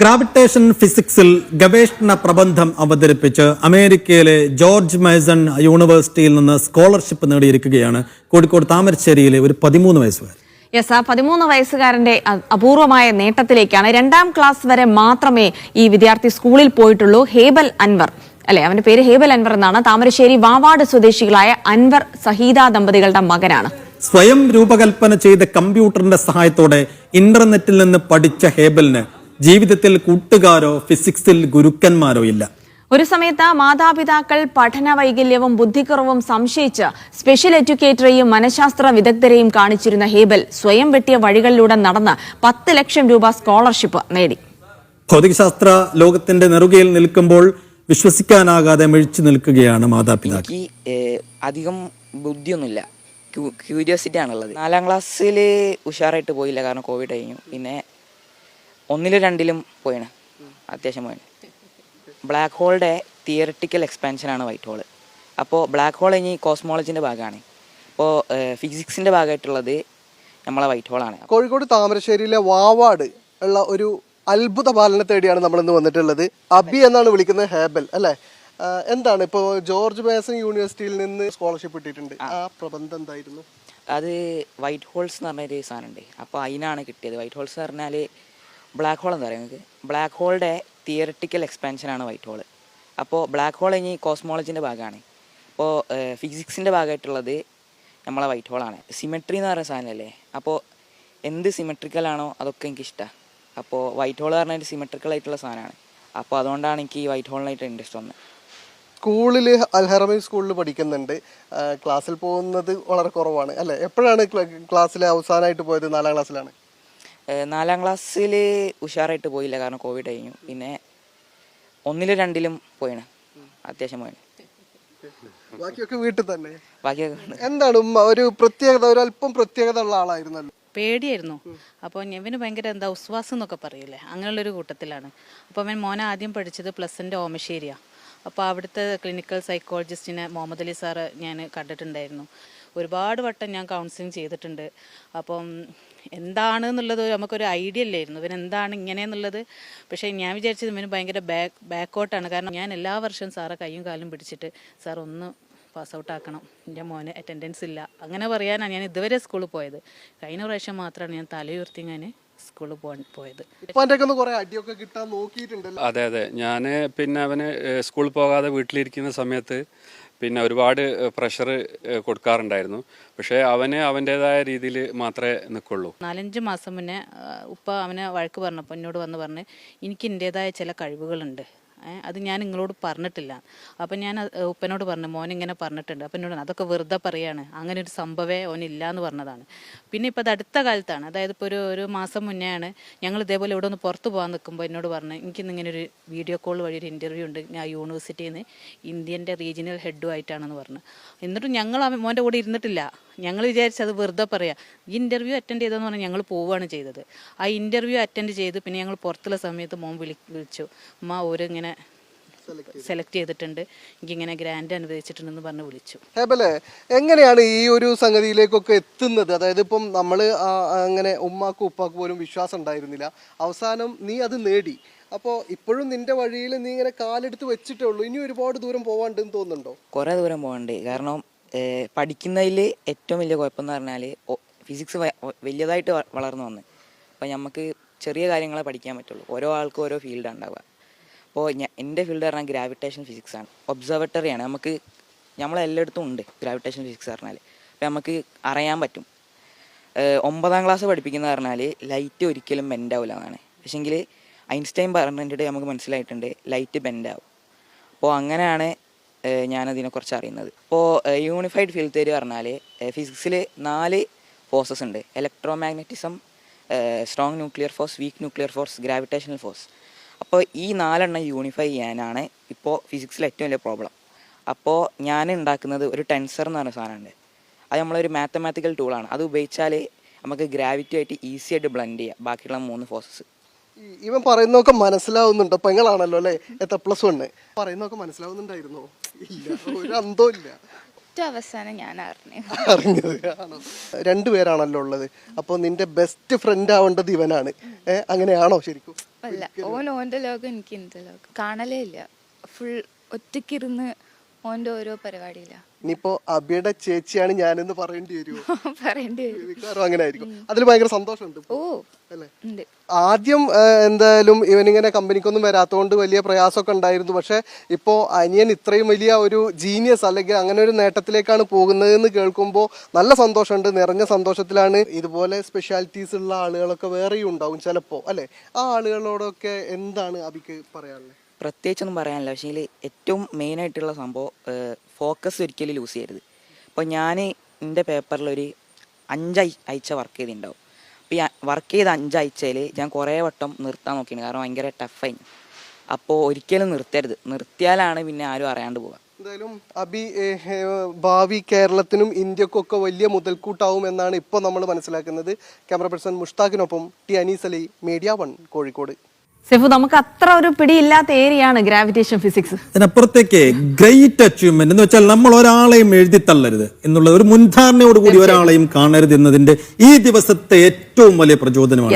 Gravitation ഫിസിക്സിൽ ഗവേഷണ പ്രബന്ധം അവതരിപ്പിച്ച് അമേരിക്കയിലെ ജോർജ് മൈസൺ യൂണിവേഴ്സിറ്റിയിൽ നിന്ന് സ്കോളർഷിപ്പ് നേടിയിരിക്കുകയാണ്. കോഴിക്കോട് താമരശ്ശേരിയിലെ ഒരു പതിമൂന്ന് വയസ്സുകാരൻ. യെസ് ആ പതിമൂന്ന് വയസ്സുകാരന്റെ അപൂർവമായ നേട്ടത്തിലേക്കാണ് രണ്ടാം ക്ലാസ് വരെ മാത്രമേ ഈ വിദ്യാർത്ഥി സ്കൂളിൽ പോയിട്ടുള്ളൂ. ഹേബൽ അൻവർ. അല്ലെ അവന്റെ പേര് ഹേബൽ അൻവർ എന്നാണ്. താമരശ്ശേരി വാവാട് സ്വദേശികളായ അൻവർ സഹീദ ദമ്പതികളുടെ മകനാണ്. സ്വയം രൂപകൽപ്പന ചെയ്ത കമ്പ്യൂട്ടറിന്റെ സഹായത്തോടെ ഇന്റർനെറ്റിൽ നിന്ന് പഠിച്ച ഹേബലിന് ജീവിതത്തിൽ കൂട്ടുകാരോ ഫിസിക്സിൽ ഗുരുക്കന്മാരോ ഇല്ല. ഒരു സമയത്ത് മാതാപിതാക്കൾ പഠന വൈകല്യവും ബുദ്ധിക്കുറവും സംശയിച്ച് സ്പെഷ്യൽ എഡ്യൂക്കേറ്ററെയും മനഃശാസ്ത്ര വിദഗ്ധരെയും കാണിച്ചിരുന്ന ഹേബൽ സ്വയം വെട്ടിയ വഴികളിലൂടെ നടന്ന് പത്ത് ലക്ഷം രൂപ സ്കോളർഷിപ്പ് നേടി. ഭൗതികശാസ്ത്ര ലോകത്തിന്റെ നെറുകയിൽ നിൽക്കുമ്പോൾ വിശ്വസിക്കാനാകാതെ മിഴിച്ചു നിൽക്കുകയാണ് മാതാപിതാക്കൾ. അധികം ബുദ്ധിയൊന്നുമില്ല. ക്യൂരിയോസിറ്റി ആണുള്ളത്. നാലാം ക്ലാസ്സിൽ ഉഷാറായിട്ട് പോയില്ല കാരണം കോവിഡ് കഴിഞ്ഞു. പിന്നെ ഒന്നിലും രണ്ടിലും പോയാണ്. അത്യാവശ്യം പോയാണ്. ബ്ലാക്ക് ഹോളിന്റെ തിയറട്ടിക്കൽ എക്സ്പാൻഷനാണ് വൈറ്റ് ഹോൾ അപ്പോൾ ബ്ലാക്ക് ഹോൾ ഇനി കോസ്മോളജിന്റെ ഭാഗമാണ് അപ്പോൾ ഫിസിക്സിന്റെ ഭാഗമായിട്ടുള്ളത് നമ്മളെ വൈറ്റ് ഹോളാണ് കോഴിക്കോട് താമരശ്ശേരിയിലെ വാവാട് ഉള്ള ഒരു അത്ഭുത പാലനെ തേടിയാണ് നമ്മളിന്ന് വന്നിട്ടുള്ളത്. അബി എന്നാണ് വിളിക്കുന്നത് ഹേബൽ അല്ലേ? എന്താണ് ഇപ്പോൾ ജോർജ് ബേസൺ യൂണിവേഴ്സിറ്റിയിൽ നിന്ന് സ്കോളർഷിപ്പ് കിട്ടിയിട്ടുണ്ട്. ആ. പ്രബന്ധം എന്തായിരുന്നു? അത് വൈറ്റ് ഹോൾസ് എന്ന് പറഞ്ഞൊരു സാധനമുണ്ട്. അപ്പോൾ അതിനാണ് കിട്ടിയത്. വൈറ്റ് ഹോൾസ് എന്ന് പറഞ്ഞാൽ ബ്ലാക്ക് ഹോൾ പറയുക നിങ്ങൾക്ക് ബ്ലാക്ക് ഹോളിന്റെ തിയറട്ടിക്കൽ എക്സ്പാൻഷനാണ് വൈറ്റ് ഹോൾ അപ്പോൾ ബ്ലാക്ക് ഹോൾ ഇനി കോസ്മോളജിന്റെ ഭാഗമാണ് അപ്പോൾ ഫിസിക്സിന്റെ ഭാഗമായിട്ടുള്ളത് നമ്മളെ വൈറ്റ് ഹോളാണ് സിമെട്രി എന്ന് പറയുന്ന സാധനമല്ലേ അപ്പോൾ എന്ത് സിമെട്രിക്കലാണോ അതൊക്കെ എനിക്ക് ഇഷ്ടമാണ് അപ്പോൾ വൈറ്റ് ഹോൾ പറഞ്ഞാൽ സിമെട്രിക്കൽ ആയിട്ടുള്ള സാധനമാണ് അപ്പോൾ അതുകൊണ്ടാണ് എനിക്ക് ഈ വൈറ്റ് ഹോളിനായിട്ട് ഇൻട്രസ്റ്റ് വന്നത് സ്കൂളിൽ അൽഹറമി സ്കൂളിൽ പഠിക്കുന്നുണ്ട്. ക്ലാസ്സിൽ പോകുന്നത് വളരെ കുറവാണ്. അല്ലേ? എപ്പോഴാണ് ക്ലാസ്സിൽ അവസാനമായിട്ട് പോയത്? നാലാം ക്ലാസ്സിലാണ്. നാലാം ക്ലാസ്സിൽ ഉഷാറായിട്ട് പോയില്ല കാരണം കോവിഡ് കഴിഞ്ഞു. പിന്നെ ഒന്നിലും രണ്ടിലും പോയാണ്. അത്യാവശ്യം പോയാണ്. ബാക്കിയൊക്കെ വീട്ടിൽ തന്നെ? ബാക്കിയൊക്കെ എന്താണ് ഉമ്മ? ഒരു പ്രത്യേകത ഒരു അല്പം പ്രത്യേകത ഉള്ള ആളായിരുന്നല്ലോ. പേടിയായിരുന്നു. അപ്പോൾ ഇവന് ഭയങ്കര എന്താ ഉസ്വാസം എന്നൊക്കെ പറയില്ലേ അങ്ങനെയുള്ളൊരു കൂട്ടത്തിലാണ്. അപ്പോൾ അവൻ മോനെ ആദ്യം പഠിച്ചത് പ്ലസിന്റെ ഓമശ്ശേരിയാണ് അപ്പോൾ അവിടുത്തെ ക്ലിനിക്കൽ സൈക്കോളജിസ്റ്റിനെ മുഹമ്മദ് അലി സാറ് ഞാൻ കണ്ടിട്ടുണ്ടായിരുന്നു. ഒരുപാട് വട്ടം ഞാൻ കൗൺസിലിംഗ് ചെയ്തിട്ടുണ്ട്. അപ്പം എന്താണ് എന്നുള്ളത് നമുക്കൊരു ഐഡിയ ഇല്ലായിരുന്നു. ഇവൻ എന്താണ് ഇങ്ങനെയെന്നുള്ളത്? പക്ഷേ ഞാൻ വിചാരിച്ചത് ഇവന് ഭയങ്കര ബാക്ക് ബാക്കോട്ടാണ് കാരണം ഞാൻ എല്ലാ വർഷവും സാറെ കൈയും കാലും പിടിച്ചിട്ട് സാർ ഒന്ന് പാസ് ഔട്ട് ആക്കണം. എന്റെ മോന് അറ്റൻഡൻസ് ഇല്ല. അങ്ങനെ പറയാനാണ് ഞാൻ ഇതുവരെ സ്കൂളിൽ പോയത്. കഴിഞ്ഞ പ്രാവശ്യം മാത്രമാണ് ഞാൻ തലയുയർത്തി ഞാൻ സ്കൂളിൽ പോകാൻ പോയത്. അതെ അതെ. ഞാൻ പിന്നെ അവന് സ്കൂളിൽ പോകാതെ വീട്ടിലിരിക്കുന്ന സമയത്ത് പിന്നെ ഒരുപാട് പ്രഷർ കൊടുക്കാറുണ്ടായിരുന്നു. പക്ഷേ അവന് അവന്റെതായ രീതിയിൽ മാത്രമേ നിൽക്കുള്ളൂ. നാലഞ്ച് മാസം മുന്നേ ഉപ്പ അവനെ വഴക്ക് പറഞ്ഞപ്പോൾ എന്നോട് വന്ന് പറഞ്ഞ് എനിക്ക് എന്റെതായ ചില കഴിവുകളുണ്ട്. അത് ഞാൻ നിങ്ങളോട് പറഞ്ഞിട്ടില്ല. അപ്പം ഞാൻ ഉപ്പനോട് പറഞ്ഞു മോൻ ഇങ്ങനെ പറഞ്ഞിട്ടുണ്ട്. അപ്പം എന്നോട് അതൊക്കെ വെറുതെ പറയാണ്. അങ്ങനെ ഒരു സംഭവമേ ഓനില്ല എന്ന് പറഞ്ഞതാണ്. പിന്നെ ഇപ്പോൾ അത് അടുത്ത കാലത്താണ്. അതായത് ഇപ്പോൾ ഒരു ഒരു മാസം മുന്നേ ആണ് ഞങ്ങൾ ഇതേപോലെ ഇവിടെ ഒന്ന് പുറത്ത് പോകാൻ നിൽക്കുമ്പോൾ എന്നോട് പറഞ്ഞു എനിക്കിന്ന് ഇങ്ങനെ ഒരു വീഡിയോ കോൾ വഴി ഒരു ഇന്റർവ്യൂ ഉണ്ട് ഞാൻ യൂണിവേഴ്സിറ്റിയിൽ നിന്ന് ഇന്ത്യന്റെ റീജിയണൽ ഹെഡുമായിട്ടാണെന്ന് പറഞ്ഞു. എന്നിട്ടും ഞങ്ങൾ മോന്റെ കൂടെ ഇരുന്നിട്ടില്ല. ഞങ്ങൾ വിചാരിച്ചത് വെറുതെ പറയാം. ഈ ഇന്റർവ്യൂ അറ്റൻഡ് ചെയ്തെന്ന് പറഞ്ഞാൽ ഞങ്ങൾ പോവുകയാണ് ചെയ്തത്. ആ ഇന്റർവ്യൂ അറ്റൻഡ് ചെയ്ത് പിന്നെ ഞങ്ങൾ പുറത്തുള്ള സമയത്ത് മോൻ വിളി വിളിച്ചു. ഉമ്മ ഓരിങ്ങനെ സെലക്ട് ചെയ്തിട്ടുണ്ട്. എനിക്കിങ്ങനെ ഗ്രാൻഡ് അനുവദിച്ചിട്ടുണ്ടെന്ന് പറഞ്ഞ് വിളിച്ചു. ഹേബലെ എങ്ങനെയാണ് ഈ ഒരു സംഗതിയിലേക്കൊക്കെ എത്തുന്നത്? അതായത് ഇപ്പം നമ്മൾ അങ്ങനെ ഉമ്മാക്കും ഉപ്പാക്കും പോലും വിശ്വാസം ഉണ്ടായിരുന്നില്ല. അവസാനം നീ അത് നേടി. അപ്പോൾ ഇപ്പോഴും നിന്റെ വഴിയിൽ നീ ഇങ്ങനെ കാലെടുത്ത് വെച്ചിട്ടേ ഉള്ളൂ ഇനി ഒരുപാട് ദൂരം പോകാണ്ടെന്ന് തോന്നുന്നുണ്ടോ? കുറേ ദൂരം പോകണ്ട് കാരണം പഠിക്കുന്നതിൽ ഏറ്റവും വലിയ കുഴപ്പമെന്ന് പറഞ്ഞാൽ ഫിസിക്സ് വലിയതായിട്ട് വളർന്നു വന്ന്. അപ്പം നമുക്ക് ചെറിയ കാര്യങ്ങളെ പഠിക്കാൻ പറ്റുള്ളൂ. ഓരോ ആൾക്കും ഓരോ ഫീൽഡാണ് ഉണ്ടാവുക. അപ്പോൾ ഞാൻ എന്റെ ഫീൽഡ് പറഞ്ഞാൽ ഗ്രാവിറ്റേഷൻ ഫിസിക്സ് ആണ്. ഒബ്സർവേറ്ററിയാണ് നമുക്ക് നമ്മളെല്ലായിടത്തും ഉണ്ട് ഗ്രാവിറ്റേഷൻ ഫിസിക്സ് പറഞ്ഞാൽ അപ്പോൾ നമുക്ക് അറിയാൻ പറ്റും. ഒമ്പതാം ക്ലാസ് പഠിപ്പിക്കുന്ന പറഞ്ഞാൽ ലൈറ്റ് ഒരിക്കലും ബെൻഡ് ആവില്ല എന്നാണ്. പക്ഷേങ്കിൽ ഐൻസ്റ്റൈൻ പറഞ്ഞിട്ട് നമുക്ക് മനസ്സിലായിട്ടുണ്ട് ലൈറ്റ് ബെൻഡ് ആവും. അപ്പോൾ അങ്ങനെയാണ് ഞാനതിനെക്കുറിച്ച് അറിയുന്നത്. ഇപ്പോൾ യൂണിഫൈഡ് ഫീൽഡ് തിയറി പറഞ്ഞാൽ ഫിസിക്സിൽ നാല് ഫോഴ്സസ് ഉണ്ട്. Electromagnetism strong nuclear force weak nuclear force gravitational force അപ്പോൾ ഈ നാലെണ്ണം യൂണിഫൈ ചെയ്യാനാണ് ഇപ്പോൾ ഫിസിക്സിലെ ഏറ്റവും വലിയ പ്രോബ്ലം അപ്പോൾ ഞാൻ ഉണ്ടാക്കുന്നത് ഒരു ടെൻസർ എന്ന് പറഞ്ഞ സാധനമുണ്ട്. അത് നമ്മളൊരു മാത്തമാറ്റിക്കൽ ടൂളാണ് അത് ഉപയോഗിച്ചാൽ നമുക്ക് ഗ്രാവിറ്റി ആയിട്ട് ഈസി ആയിട്ട് ബ്ലെൻഡ് ചെയ്യാം. ബാക്കിയുള്ള മൂന്ന് ഫോഴ്സസ് ഇവൻ പറയുന്നതൊക്കെ മനസ്സിലാവുന്നുണ്ട്. പെങ്ങളാണല്ലോ അല്ലേ? എത്ര പ്ലസ് വണ് പറയുന്നതൊക്കെ മനസ്സിലാവുന്നുണ്ടായിരുന്നോ? ഇല്ല ഒരു അന്തവും ഇല്ല. അവസാനം ഞാൻ അറിഞ്ഞു. അറിഞ്ഞത് രണ്ടുപേരാണല്ലോ ഉള്ളത്. അപ്പോൾ നിന്റെ ബെസ്റ്റ് ഫ്രണ്ട് ആവേണ്ടത് ഇവനാണ്. ഏഹ് അങ്ങനെയാണോ ശരിക്കും? അല്ല ഓൻ ഓന്റെ ലോകം എനിക്ക് എന്റെ ലോകം. കാണലേ ഇല്ല. ഫുൾ ഒറ്റയ്ക്കിരുന്ന് ഓന്റെ ഓരോ പരിപാടിയില്ല ഇനിയിപ്പോ അബിയുടെ ചേച്ചിയാണ് ഞാനെന്ന് പറയേണ്ടി വരുമോ പറയേണ്ടി വരും. മിക്കവാറും അങ്ങനെ ആയിരിക്കും അതിൽ ഭയങ്കര സന്തോഷമുണ്ട് ഓ അല്ലേ? ഉണ്ട്. ആദ്യം ആ, എന്തായാലും ഇവനിങ്ങനെ കമ്പനിക്കൊന്നും വരാത്തതുകൊണ്ട് വലിയ പ്രയാസമൊക്കെ ഉണ്ടായിരുന്നു. പക്ഷെ ഇപ്പോ അനിയൻ ഇത്രയും വലിയ ഒരു ജീനിയസ് അല്ലെങ്കിൽ അങ്ങനെ ഒരു നേട്ടത്തിലേക്കാണ് പോകുന്നതെന്ന് കേൾക്കുമ്പോൾ നല്ല സന്തോഷമുണ്ട് നിറഞ്ഞ സന്തോഷത്തിലാണ്. ഇതുപോലെ സ്പെഷ്യാലിറ്റീസ് ഉള്ള ആളുകളൊക്കെ വേറെയും ഉണ്ടാവും ചിലപ്പോൾ അല്ലെ? ആ ആളുകളോടൊക്കെ എന്താണ് അബിക്ക് പറയാനുള്ളത്? പ്രത്യേകിച്ചൊന്നും പറയാനില്ല. പക്ഷേ ഏറ്റവും മെയിൻ ആയിട്ടുള്ള സംഭവം ഫോക്കസ് ഒരിക്കലും ലൂസ് ചെയ്യരുത്. അപ്പോൾ ഞാൻ എന്റെ പേപ്പറിൽ ഒരു അഞ്ചായി ആഴ്ച വർക്ക് ചെയ്തിട്ടുണ്ടാവും അപ്പോൾ വർക്ക് ചെയ്ത അഞ്ചാഴ്ചയിൽ ഞാൻ കുറേ വട്ടം നിർത്താൻ നോക്കിയാണ് കാരണം ഭയങ്കര ടഫായി അപ്പോൾ ഒരിക്കലും നിർത്തരുത്. നിർത്തിയാലാണ് പിന്നെ ആരും അറിയാണ്ട് പോവുക. എന്തായാലും ഏഹ്, ഭാവി കേരളത്തിനും ഇന്ത്യക്കൊക്കെ വലിയ മുതൽക്കൂട്ടാവും എന്നാണ് ഇപ്പോൾ നമ്മൾ മനസ്സിലാക്കുന്നത്. Camera person മുഷ്താഖിനൊപ്പം T Anees Ali Media One Kozhikode. സെഫു നമുക്ക് അത്ര ഒരു പിടിയില്ലാത്ത ഏരിയയാണ് ഗ്രാവിറ്റേഷൻ ഫിസിക്സ്. അതിനപ്പുറത്തേക്ക് ഗ്രേറ്റ് അച്ചീവ്മെന്റ് എന്ന് വെച്ചാൽ നമ്മൾ ഒരാളെയും എഴുതി തള്ളരുത് എന്നുള്ള ഒരു മുൻധാരണയോടുകൂടി ഒരാളെയും കാണരുത് എന്നതിന്റെ ഈ ദിവസത്തെ ഏറ്റവും വലിയ പ്രചോദനമാണ്